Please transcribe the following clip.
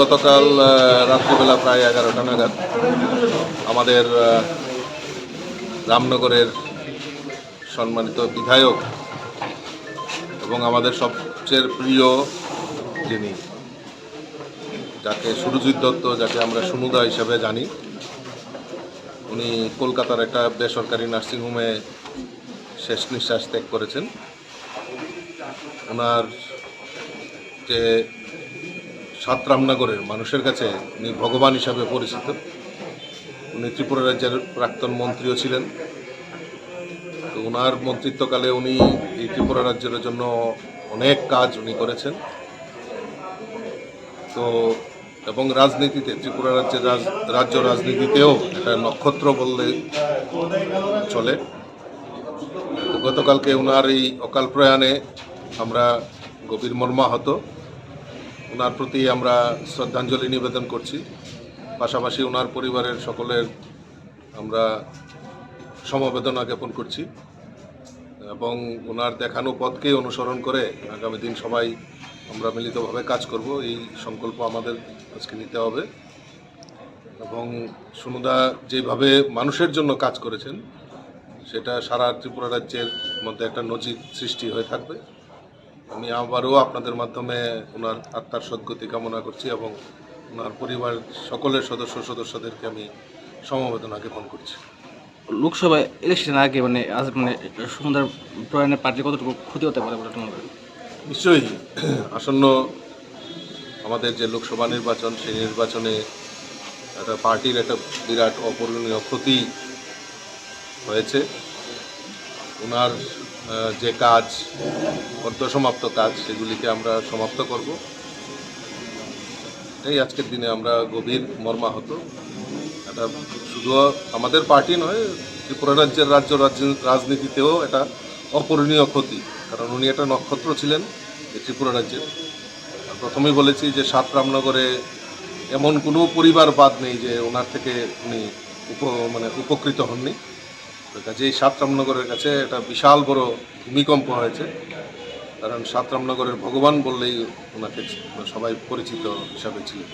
গতকাল রাত্রিবেলা প্রায় এগারোটা নাগাদ আমাদের রামনগরের সম্মানিত বিধায়ক এবং আমাদের সবচেয়ে প্রিয় যিনি, যাকে সুরজিৎ দত্ত, যাকে আমরা সুনুদা হিসাবে জানি, উনি কলকাতার একটা বেসরকারি নার্সিংহোমে শেষ নিঃশ্বাস ত্যাগ করেছেন। ওনার যে সাত রামনগরের মানুষের কাছে উনি ভগবান হিসাবে পরিচিত। উনি ত্রিপুরা রাজ্যের প্রাক্তন মন্ত্রীও ছিলেন। তো ওনার মন্ত্রিত্বকালে উনি এই ত্রিপুরা রাজ্যের জন্য অনেক কাজ উনি করেছেন। তো এবং রাজনীতিতে, ত্রিপুরা রাজ্যের রাজ- রাজ্য রাজনীতিতেও একটা নক্ষত্র বললে চলে। গতকালকে ওনার এই অকাল প্রয়াণে আমরা গভীর মর্মাহত ওনার প্রতি আমরা শ্রদ্ধাঞ্জলি নিবেদন করছি। পাশাপাশি ওনার পরিবারের সকলের আমরা সমবেদনা জ্ঞাপন করছি এবং ওনার দেখানো পথকে অনুসরণ করে আগামী দিন সবাই আমরা মিলিতভাবে কাজ করব। এই সংকল্প আমাদের আজকে নিতে হবে। এবং সুনুদা যেভাবে মানুষের জন্য কাজ করেছেন, সেটা সারা ত্রিপুরা রাজ্যের মধ্যে একটা নজির সৃষ্টি হয়ে থাকবে। আমি আবারও আপনাদের মাধ্যমে ওনার আত্মার সদ্গতি কামনা করছি এবং ওনার পরিবার সকলের সদস্য সদস্যদেরকে আমি সমবেদনা জ্ঞাপন করছি। লোকসভা ইলেকশনের আগে মানে আজ মানে সুন্দর প্রয়াণের পার্টি কতটুকু ক্ষতি হতে পারে বলে তোমার নিশ্চয়ই। আসন্ন আমাদের যে লোকসভা নির্বাচন সেই নির্বাচনে একটা পার্টির একটা বিরাট অপূরণীয় ক্ষতি হয়েছে। ওনার যে কাজ, অর্ধসমাপ্ত কাজ, সেগুলিকে আমরা সমাপ্ত করব। এই আজকের দিনে আমরা গভীর মর্মাহত। এটা শুধু আমাদের পার্টি নয়, ত্রিপুরা রাজ্যের রাজ্য রাজনীতিতেও এটা অপূরণীয় ক্ষতি। কারণ উনি একটা নক্ষত্র ছিলেন এই ত্রিপুরা রাজ্যের। প্রথমেই বলেছি যে সাত রামনগরে এমন কোনো পরিবার বাদ নেই যে ওনার থেকে উনি উপ মানে উপকৃত হননি। তো কাজেই সাত রামনগরের কাছে একটা বিশাল বড় ভূমিকম্প হয়েছে। কারণ সাতরামনগরের ভগবান বললেই ওনাকে সবাই পরিচিত হিসাবে ছিলেন